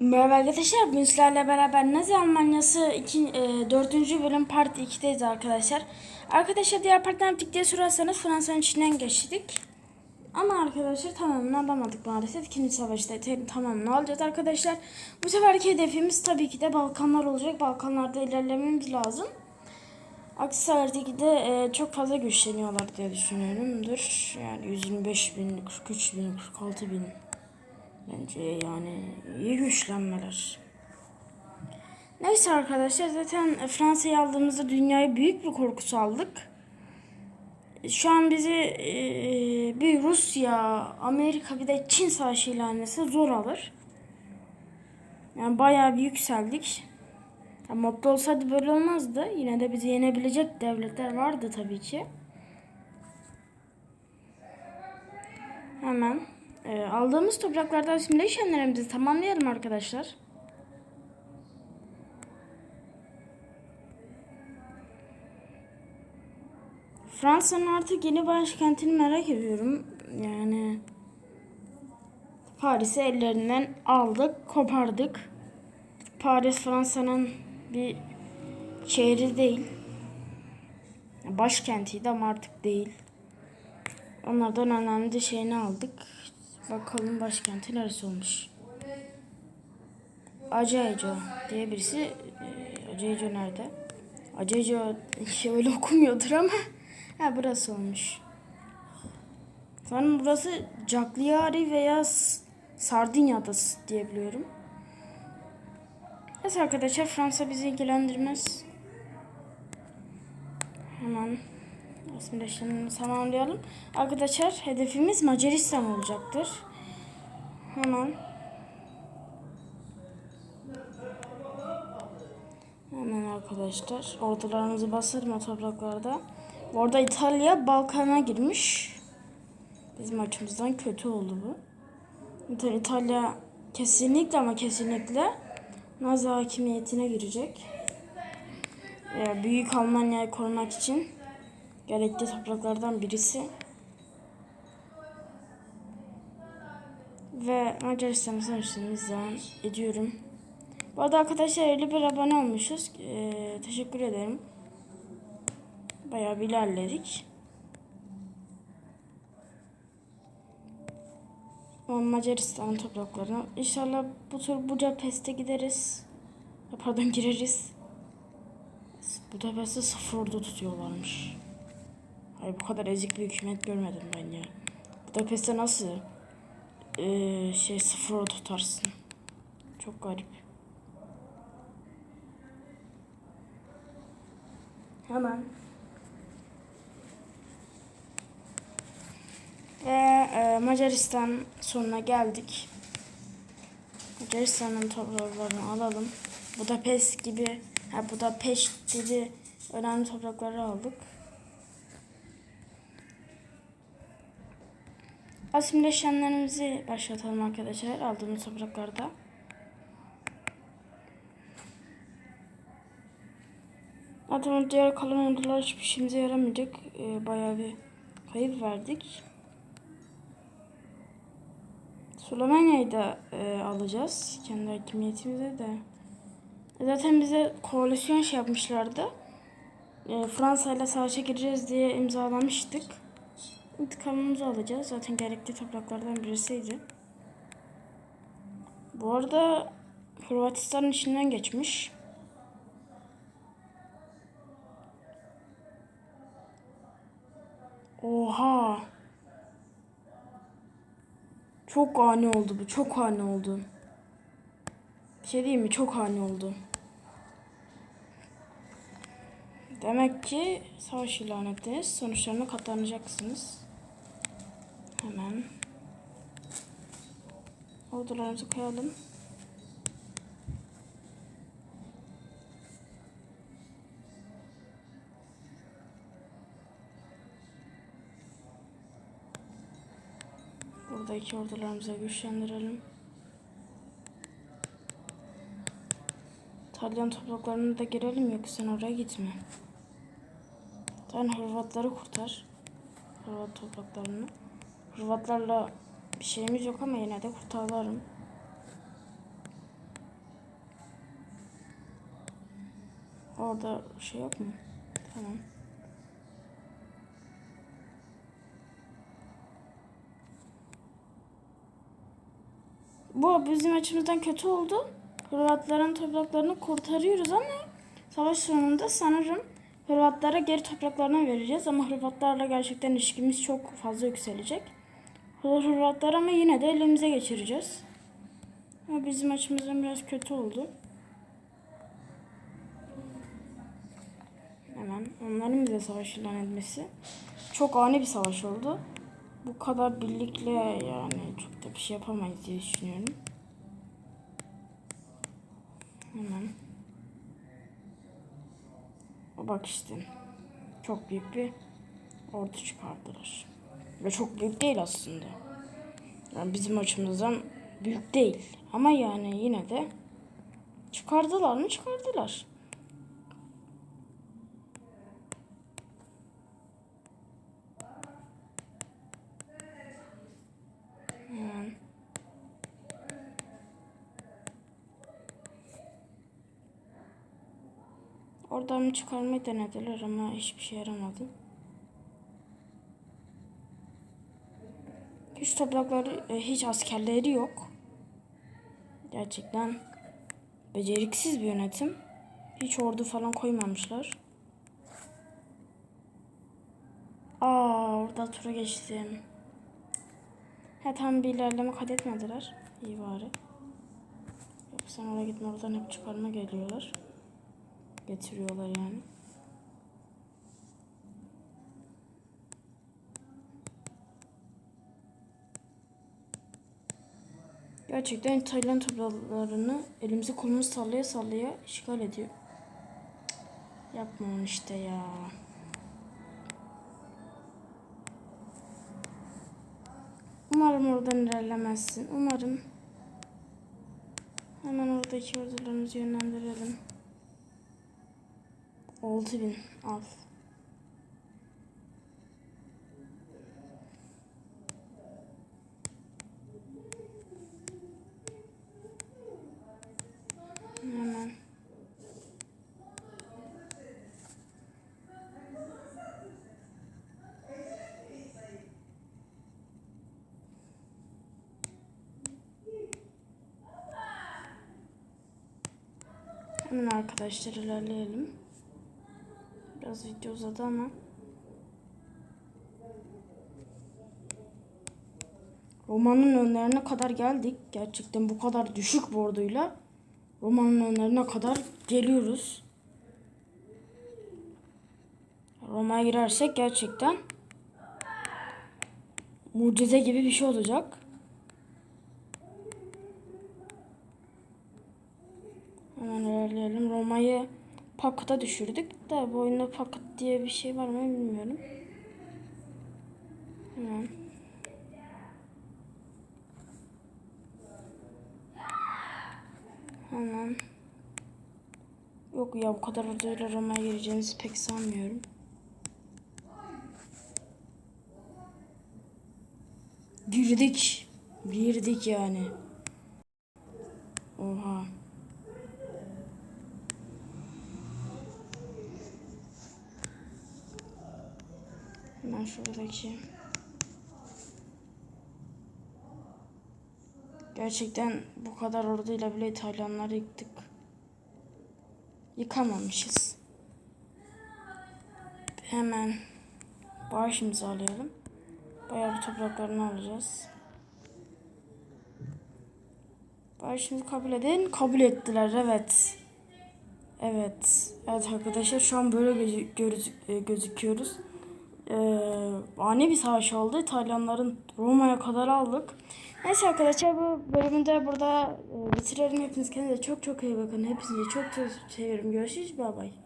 Merhaba arkadaşlar, bugün sizlerle beraber Nazi Almanyası 2, 4. bölüm part 2'deyiz arkadaşlar. Arkadaşlar diğer parttan yaptık diye sorarsanız Fransa'nın içinden geçtik. Ama arkadaşlar tamamını alamadık maalesef. İkinci savaşta tamamını alacağız arkadaşlar. Bu seferki hedefimiz tabii ki de Balkanlar olacak. Balkanlarda ilerlememiz lazım. Aksi takdirde e, çok fazla güçleniyorlar diye düşünüyorumdur. Yani 125 bin, 43 bin, 46 bin. Bence yani iyi güçlenmeler. Neyse arkadaşlar zaten Fransa'yı aldığımızda dünyaya büyük bir korkusu aldık. Şu an bizi e, bir Rusya, Amerika bir de Çin savaşı ilan etse zor alır. Yani bayağı bir yükseldik. Ya modda olsaydı böyle olmazdı. Yine de bizi yenebilecek devletler vardı tabii ki. Hemen e, aldığımız topraklarda assimilation'larımızı tamamlayalım arkadaşlar. Fransa'nın artık yeni başkentini merak ediyorum. Yani Paris'i ellerinden aldık, kopardık. Paris Fransa'nın bir şehri değil. Başkentiydi ama artık değil. Onlardan önemli şeyini aldık. Bakalım başkenti neresi olmuş. Acayco diye birisi. E, Acayco nerede? Acayco şey öyle okumuyordur ama. Ha burası olmuş. Sanırım burası Cagliari veya Sardinya adası diye biliyorum. Evet arkadaşlar Fransa bizi ilgilendirmez. Hemen Assimilation'ını tamamlayalım. Arkadaşlar hedefimiz Macaristan olacaktır. Hemen Hemen arkadaşlar ortalarımızı basarım o topraklarda. Bu arada İtalya Balkan'a girmiş. Bizim açımızdan kötü oldu bu. İta- İtalya kesinlikle ama kesinlikle Nazi hakimiyetine girecek. Ee, Büyük Almanya'yı korumak için gerekli topraklardan birisi. Ve Macaristan'ın sonuçlarını devam ediyorum. Bu arada arkadaşlar 51 abone olmuşuz. Ee, teşekkür ederim. Bayağı bir ilerledik. Macaristan topraklarına. İnşallah bu tur Budapest'e gideriz. Pardon gireriz. Budapest'te sıfır ordu tutuyorlarmış. Hayır bu kadar ezik bir hükümet görmedim ben ya. Budapest'te nasıl eee, şey sıfır tutarsın? Çok garip. Hemen. Ve e, Macaristan sonuna geldik. Macaristan'ın topraklarını alalım. Budapest gibi, ha Budapest gibi önemli toprakları aldık. Assimilation'larımızı başlatalım arkadaşlar aldığımız topraklarda. Zaten diğer kalan ordular hiçbir işimize yaramayacak. Ee, bayağı bir kayıp verdik. Slovenya'yı da e, alacağız. Kendi hakimiyetimize de. E, Zaten bize koalisyon şey yapmışlardı. E, Fransa ile savaşa gireceğiz diye imzalamıştık. İntikamımızı alacağız. Zaten gerekli topraklardan birisiydi. Bu arada Hırvatistan'ın içinden geçmiş. Oha. Çok ani oldu bu. Çok ani oldu. Bir şey diyeyim mi? Çok ani oldu. Demek ki savaş ilan ettiniz. Sonuçlarına katlanacaksınız. Hemen. Ordularımızı koyalım. Buradaki ordularımızı güçlendirelim. İtalyan topraklarına da girelim yoksa sen oraya gitme. Sen Hırvatları kurtar. Hırvat topraklarını. Ruvatlarla bir şeyimiz yok ama yine de kurtarlarım. Orada şey yok mu? Tamam. Bu bizim açımızdan kötü oldu. Hırvatların topraklarını kurtarıyoruz ama savaş sonunda sanırım Hırvatlara geri topraklarına vereceğiz ama Hırvatlarla gerçekten ilişkimiz çok fazla yükselecek. Hır- Hırvatlar ama yine de elimize geçireceğiz. Ama bizim açımızdan biraz kötü oldu. Hemen onların bize savaş ilan etmesi. Çok ani bir savaş oldu. Bu kadar birlikle yani çok da bir şey yapamayız diye düşünüyorum. Hemen. Bak işte. Çok büyük bir ordu çıkardılar. Ve çok büyük değil aslında. Yani bizim açımızdan büyük değil. Ama yani yine de çıkardılar mı çıkardılar. Oradan çıkarmayı denediler ama hiçbir şey yaramadı. Hiç toprakları, e, hiç askerleri yok. Gerçekten beceriksiz bir yönetim. Hiç ordu falan koymamışlar. Aa, orada tura geçtim. He tam bir ilerleme kat etmediler. İyi bari. Yoksa sen oraya gitme oradan hep çıkarma geliyorlar. Getiriyorlar yani. Gerçekten İtalyan topraklarını elimizi kolumuzu sallaya sallaya işgal ediyor. Yapma onu işte ya. Umarım oradan ilerlemezsin. Umarım. Hemen oradaki ordularımızı yönlendirelim. 6000 al. Hemen. Hemen arkadaşlar ilerleyelim. Biraz video uzadı ama. Roma'nın önlerine kadar geldik. Gerçekten bu kadar düşük borduyla Roma'nın önlerine kadar geliyoruz. Roma'ya girersek gerçekten mucize gibi bir şey olacak. Hemen ilerleyelim. Roma'yı Pocket'a düşürdük de bu oyunda Pocket diye bir şey var mı bilmiyorum. Hemen. Hemen. Yok ya bu kadar orduyla Roma'ya gireceğimizi pek sanmıyorum. Girdik. Girdik yani. Oha. Hemen şuradaki. Gerçekten bu kadar orduyla bile İtalyanları yıktık. Yıkamamışız. Hemen bağış imzalayalım. Bayağı topraklarını alacağız. Bağışımızı kabul edin. Kabul ettiler evet. Evet. Evet arkadaşlar şu an böyle gözü- görüz- e, ani bir savaş oldu. İtalyanların Roma'ya kadar aldık. Neyse arkadaşlar bu bölümü de burada e, bitirelim. Hepiniz kendinize çok çok iyi bakın. Hepinizi çok çok seviyorum. Görüşürüz. Bay bay.